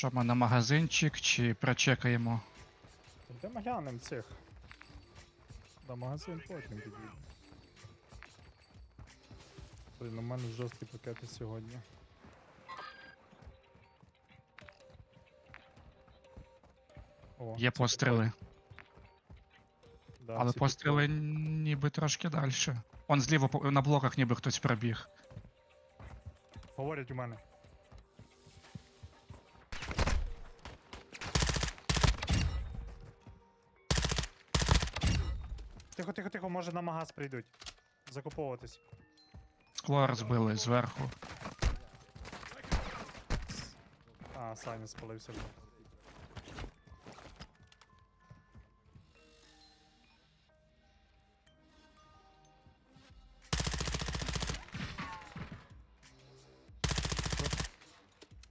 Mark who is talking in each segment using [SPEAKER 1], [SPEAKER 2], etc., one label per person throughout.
[SPEAKER 1] Що ми на магазинчик чи прочекаємо?
[SPEAKER 2] Йдемо глянемо цих. Да, магазин потім підійде. Блін, у мене жорсткі пакети сьогодні. О,
[SPEAKER 1] Є постріли.
[SPEAKER 2] Да,
[SPEAKER 1] Але
[SPEAKER 2] ці
[SPEAKER 1] постріли ніби трошки далі. Он зліва на блоках ніби хтось пробіг.
[SPEAKER 2] Говорять у мене. Тихо, тихо, тихо, може на магаз прийдуть. Закуповуватись.
[SPEAKER 1] Скло розбили зверху.
[SPEAKER 2] А, Саня спалився вже.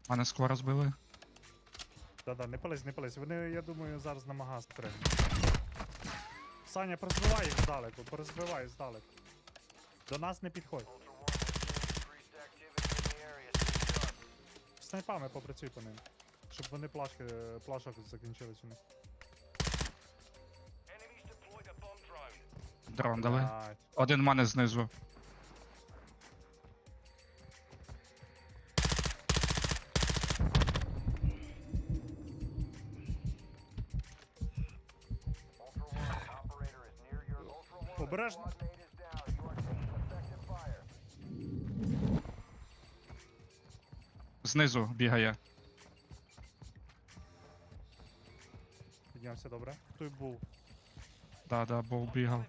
[SPEAKER 1] Мене скло розбили.
[SPEAKER 2] Да-да, не пались, не пались. Вони, я думаю, зараз на магаз стригнуть. Саня, прозбивай їх здалеку, прозбивай здалеку. До нас не підходь. Снайпами попрацюй по ним. Щоб вони плашки, плашок закінчились у них.
[SPEAKER 1] Дрон давай.
[SPEAKER 2] Блядь.
[SPEAKER 1] Один в мене знизу. Знизу бігає.
[SPEAKER 2] Піднявся, добре. Той був.
[SPEAKER 1] Да, да, був бігав.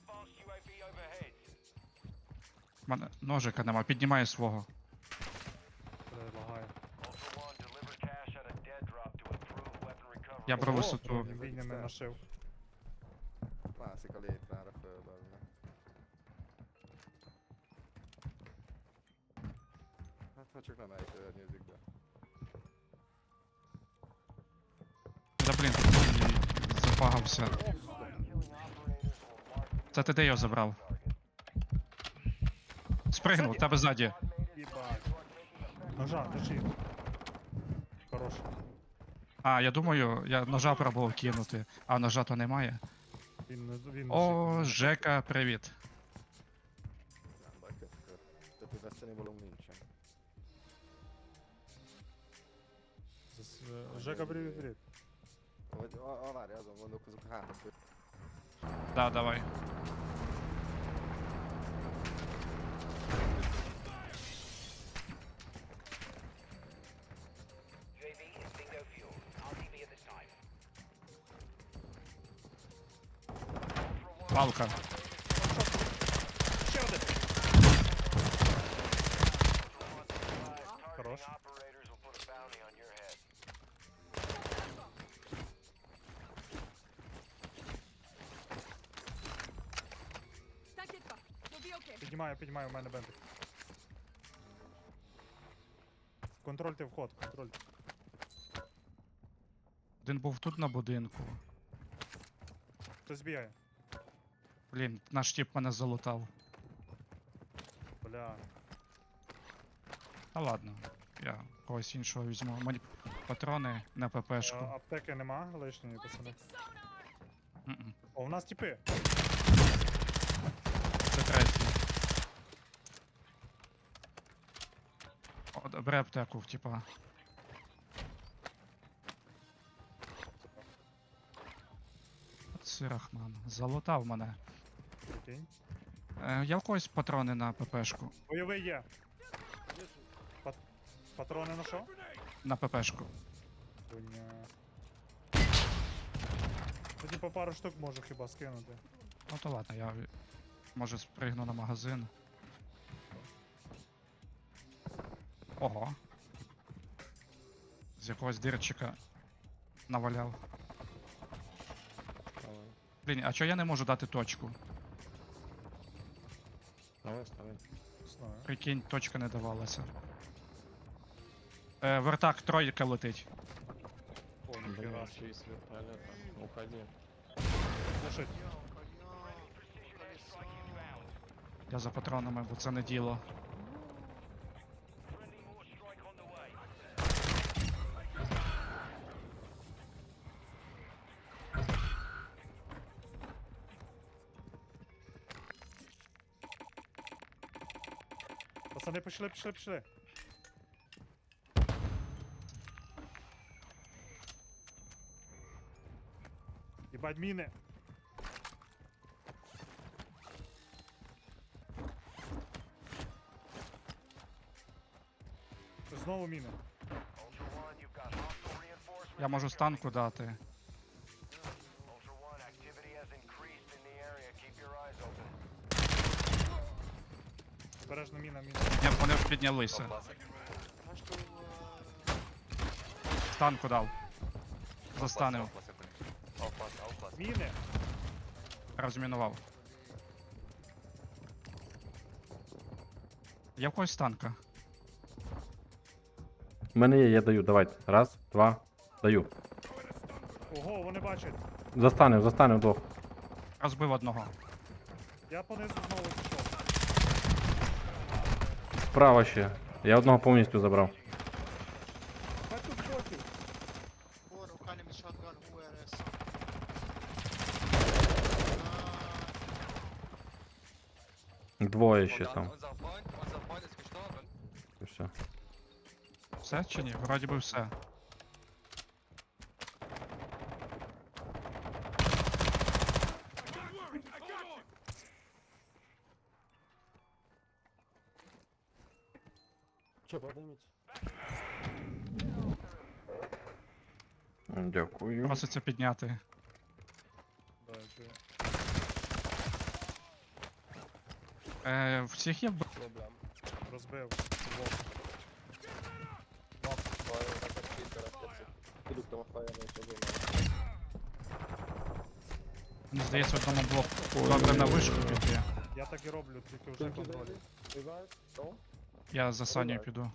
[SPEAKER 1] Мене ножика нема, піднімає свого.
[SPEAKER 2] Лагає.
[SPEAKER 1] Я
[SPEAKER 2] Ого,
[SPEAKER 1] висоту.
[SPEAKER 2] Він не нашив.
[SPEAKER 3] Másik a létrára földalna. Hát ha csak nem elkörnyezik be.
[SPEAKER 1] І запагався. Це ти де його забрав? Спригнув, тебе ззаді.
[SPEAKER 2] Ножа, держи. Хорош.
[SPEAKER 1] А, я думаю, я ножа пробував кинути, а ножа то немає.
[SPEAKER 2] Він, не- він
[SPEAKER 1] О. Жека, привіт.
[SPEAKER 2] Жека, привіт, привіт.
[SPEAKER 3] Vagy, a, a, várj, azon gondolkozok, hát a fő.
[SPEAKER 1] Да, давай.
[SPEAKER 2] Піднімаю, у мене бентик. Контрольте вход, контрольте.
[SPEAKER 1] Один був тут на будинку.
[SPEAKER 2] Хтось бігає.
[SPEAKER 1] Блін, наш тіп мене залутав.
[SPEAKER 2] Бля.
[SPEAKER 1] Та ладно, я когось іншого візьму. Мені патрони на
[SPEAKER 2] А,
[SPEAKER 1] ППшку.
[SPEAKER 2] аптеки нема лишньої, пацани.
[SPEAKER 1] Мгм.
[SPEAKER 2] О, у нас тіпи.
[SPEAKER 1] Це третій. О, бери аптеку, типа. Це Рахман. Залутав мене.
[SPEAKER 2] Прикинь.
[SPEAKER 1] Е, я в когось патрони на ППшку.
[SPEAKER 2] Бойовий є. Пат... Патрони на що?
[SPEAKER 1] На ППшку.
[SPEAKER 2] Хуйня. Тоді по пару штук можу хіба скинути.
[SPEAKER 1] Ну то ладно, я може спригну на магазин. Ого. З якогось дирчика наваляв.
[SPEAKER 3] Давай.
[SPEAKER 1] Блін, а чого я не можу дати точку?
[SPEAKER 3] Давай, ставай.
[SPEAKER 2] Знаю.
[SPEAKER 1] Прикинь, точка не давалася. Е, вертак тройка летить.
[SPEAKER 2] О, ніхера.
[SPEAKER 3] из вертолета. Уходи.
[SPEAKER 2] Лишить.
[SPEAKER 1] Я за патронами, бо це не діло.
[SPEAKER 2] Пішли, пішли, пішли. Їбать міни. Знову міни.
[SPEAKER 1] Я можу станку дати.
[SPEAKER 2] Бережно міна, міна.
[SPEAKER 1] Ні, вони піднялися. Станку дав. Застанив.
[SPEAKER 2] Міни!
[SPEAKER 1] Розмінував. Є в когось танка?
[SPEAKER 4] У мене є, я даю, давайте. Раз, два, даю.
[SPEAKER 2] Ого, вони бачать.
[SPEAKER 4] Застанив, застанив двох.
[SPEAKER 1] Розбив одного.
[SPEAKER 2] Я понизу знову пішов.
[SPEAKER 4] Справа ще. Я одного повністю забрав.
[SPEAKER 2] Хай тут ботів.
[SPEAKER 5] Four enemy shotgun URS.
[SPEAKER 4] Двоє ще там. І Все.
[SPEAKER 1] Все чи ні? Вроді би все.
[SPEAKER 3] Що, подивіться?
[SPEAKER 4] Дякую.
[SPEAKER 1] Проситься підняти.
[SPEAKER 2] Да, я чую.
[SPEAKER 1] Е, всіх є б...
[SPEAKER 3] Проблем.
[SPEAKER 2] Розбив. Вот.
[SPEAKER 3] Fire, like a speaker, that's it. Піду.
[SPEAKER 1] Мені здається, одному блок. Добре на вишку піти.
[SPEAKER 2] Я так і роблю, тільки вже контролю.
[SPEAKER 1] Я за Саню піду.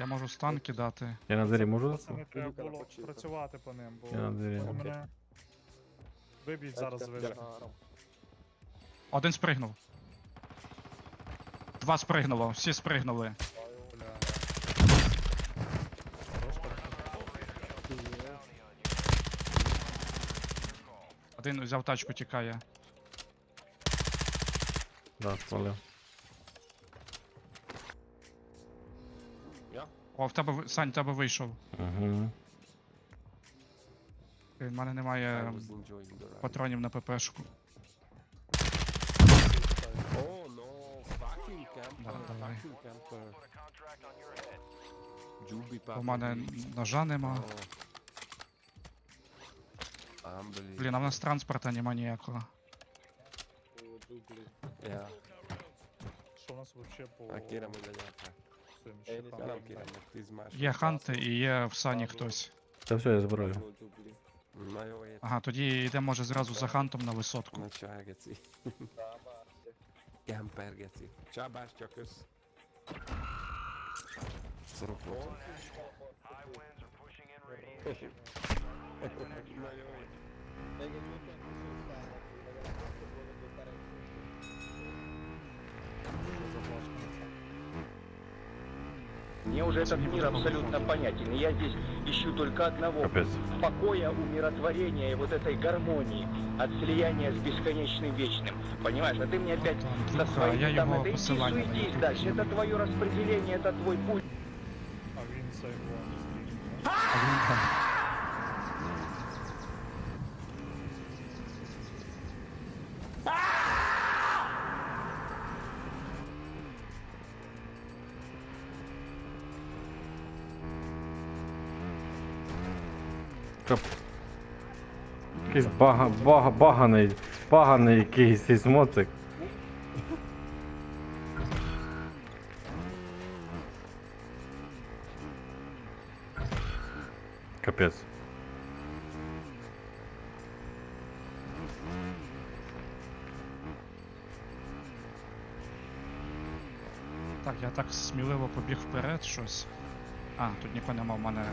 [SPEAKER 1] Я можу стан кидати.
[SPEAKER 4] Я на двері можу зайти?
[SPEAKER 2] треба було працювати по ним, бо
[SPEAKER 4] Я на двері.
[SPEAKER 2] вони мене виб'ють зараз з.
[SPEAKER 1] Один спригнув. Два спригнуло, всі спригнули.
[SPEAKER 2] Бля. Хорош, хорошо.
[SPEAKER 1] Один взяв тачку, тікає.
[SPEAKER 4] Да, спалив.
[SPEAKER 1] О, в тебе ви- Сань, в тебе вийшов.
[SPEAKER 4] Угу.
[SPEAKER 1] В мене
[SPEAKER 3] I
[SPEAKER 1] немає
[SPEAKER 3] was enjoying the ride.
[SPEAKER 1] патронів на ППшку.
[SPEAKER 3] Oh no, fucking camper,
[SPEAKER 1] Да, давай.
[SPEAKER 3] fucking camper. Jubi
[SPEAKER 1] У мене ножа нема.
[SPEAKER 3] Unbelievable.
[SPEAKER 1] Блін, а в нас транспорта нема ніякого.
[SPEAKER 3] Yeah,
[SPEAKER 2] Що у нас вообще по
[SPEAKER 3] I care about that.
[SPEAKER 2] цим
[SPEAKER 3] I
[SPEAKER 2] щитам?
[SPEAKER 3] don't care about this match.
[SPEAKER 1] Є ханти і є в сані хтось.
[SPEAKER 4] Та все, я збираю.
[SPEAKER 3] No, wait.
[SPEAKER 1] Ага, тоді йдемо може зразу за хантом на висотку.
[SPEAKER 3] Na csaj, geci. Camper, geci. Csabás
[SPEAKER 6] Мне уже этот мир абсолютно понятен. И я здесь ищу только одного.
[SPEAKER 4] Капець.
[SPEAKER 6] Покоя, умиротворения и вот этой гармонии. От слияния с бесконечным вечным. Понимаешь, а ты мне опять со
[SPEAKER 1] Друга,
[SPEAKER 6] своими
[SPEAKER 1] я
[SPEAKER 6] там,
[SPEAKER 1] його
[SPEAKER 6] это иди,
[SPEAKER 1] посилання на
[SPEAKER 6] суетись
[SPEAKER 1] YouTube
[SPEAKER 6] дальше. Это твое распределение, это твой путь.
[SPEAKER 2] А він це його не стріляє.
[SPEAKER 1] А він там.
[SPEAKER 4] Якийсь бага, бага, баганий, баганий якийсь із моцик. Капець.
[SPEAKER 1] Так, я так сміливо побіг вперед щось. А, тут нікого нема, в мене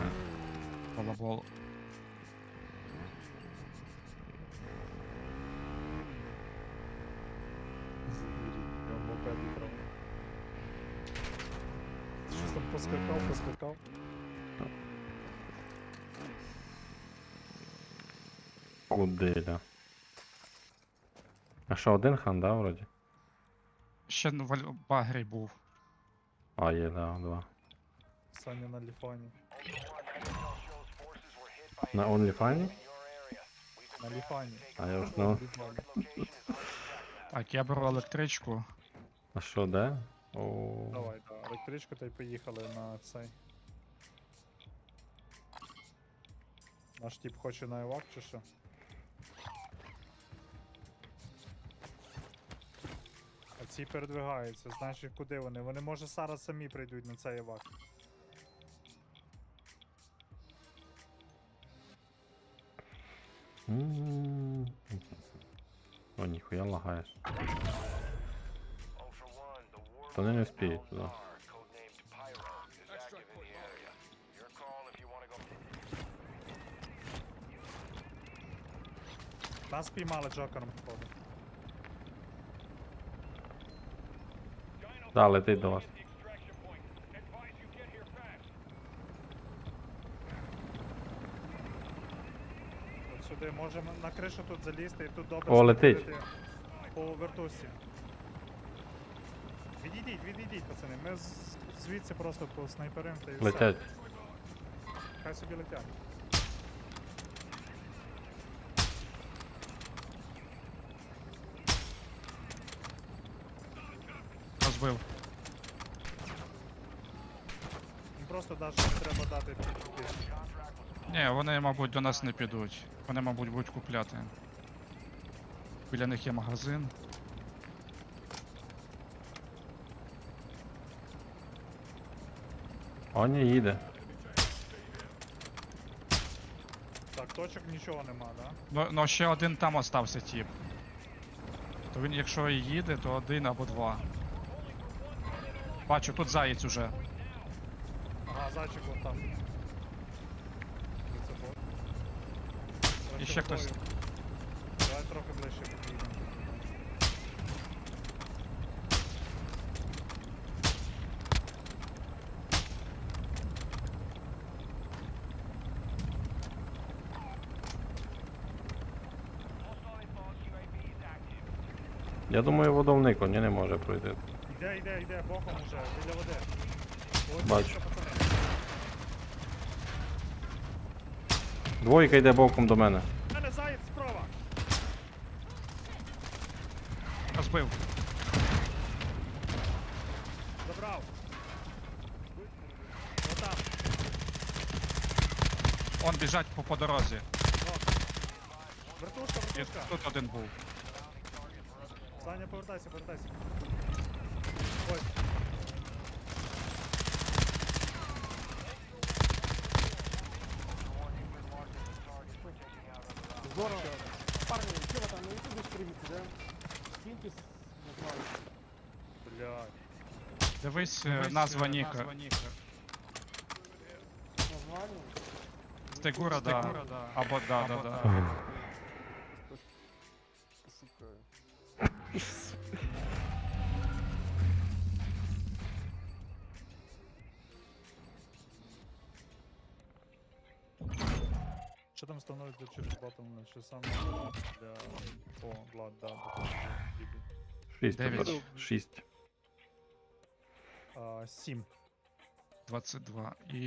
[SPEAKER 1] волейбол.
[SPEAKER 2] Я в мопеді брав. Щось там поскакав.
[SPEAKER 4] Кудиля. А що, один хан, да, вроді?
[SPEAKER 1] Ще в Аль- багрі був.
[SPEAKER 4] А, є, да, два.
[SPEAKER 2] Саня на ліфані.
[SPEAKER 4] На OnlyFans?
[SPEAKER 2] На ліфані.
[SPEAKER 4] А я ж ну.
[SPEAKER 1] Так, я беру електричку.
[SPEAKER 4] А що, де? О,
[SPEAKER 2] Давай, да. Електричку та й поїхали на цей. Наш тип хоче на евак чи що? А ці передвигаються, значить куди вони? Вони може зараз самі прийдуть на цей евак.
[SPEAKER 4] О, ніхуя лагаєш. Та вони не вспіють туди.
[SPEAKER 2] Нас спіймали Джокером, походу.
[SPEAKER 4] Да, летить до вас.
[SPEAKER 2] От сюди можемо на кришу тут залізти і тут добре
[SPEAKER 4] О, летить.
[SPEAKER 2] по вертусі. Відійдіть, відійдіть, пацани. Ми з- звідси просто по снайперим та і все.
[SPEAKER 4] Летять.
[SPEAKER 2] Хай собі летять. Їм просто навіть не треба дати підійти.
[SPEAKER 1] Ні, вони, мабуть, до нас не підуть. Вони, мабуть, будуть купляти. Біля них є магазин.
[SPEAKER 4] О, ні, їде.
[SPEAKER 2] Так, точок нічого нема, да?
[SPEAKER 1] Ну, ну ще один там остався тіп. То він, якщо і їде, то один або два. Бачу, тут заєць уже.
[SPEAKER 2] Ага, зайчик вон там. Це бот.
[SPEAKER 1] І ще хтось.
[SPEAKER 2] Давай трохи ближче підійдемо.
[SPEAKER 4] Я думаю, водовник ні, не може пройти.
[SPEAKER 2] Іде, іде, іде, боком уже, біля води. Ось
[SPEAKER 4] Бачу.
[SPEAKER 2] пацани.
[SPEAKER 4] Двойка йде боком до мене.
[SPEAKER 2] У мене заєць справа.
[SPEAKER 1] Розбив.
[SPEAKER 2] Забрав. Отам.
[SPEAKER 1] Он біжать по, по дорозі.
[SPEAKER 2] Вертушка,
[SPEAKER 1] І
[SPEAKER 2] вертушка.
[SPEAKER 1] тут один був.
[SPEAKER 2] Саня, повертайся, повертайся. Ось.
[SPEAKER 3] Здорово. Парни, что вы там на ютубе стримите, да? Скиньтесь, не знаю.
[SPEAKER 2] Блядь.
[SPEAKER 1] Дивись, е, назва Ніка.
[SPEAKER 3] Название.
[SPEAKER 1] Стегура, да. Або да, да, да.
[SPEAKER 3] Сука.
[SPEAKER 2] Що там становиться через батл, що саме для... О, Влад, да, допоможе.
[SPEAKER 4] Шість.
[SPEAKER 1] Дев'ять.
[SPEAKER 4] тепер. Шість.
[SPEAKER 2] А, Сім.
[SPEAKER 1] 22. І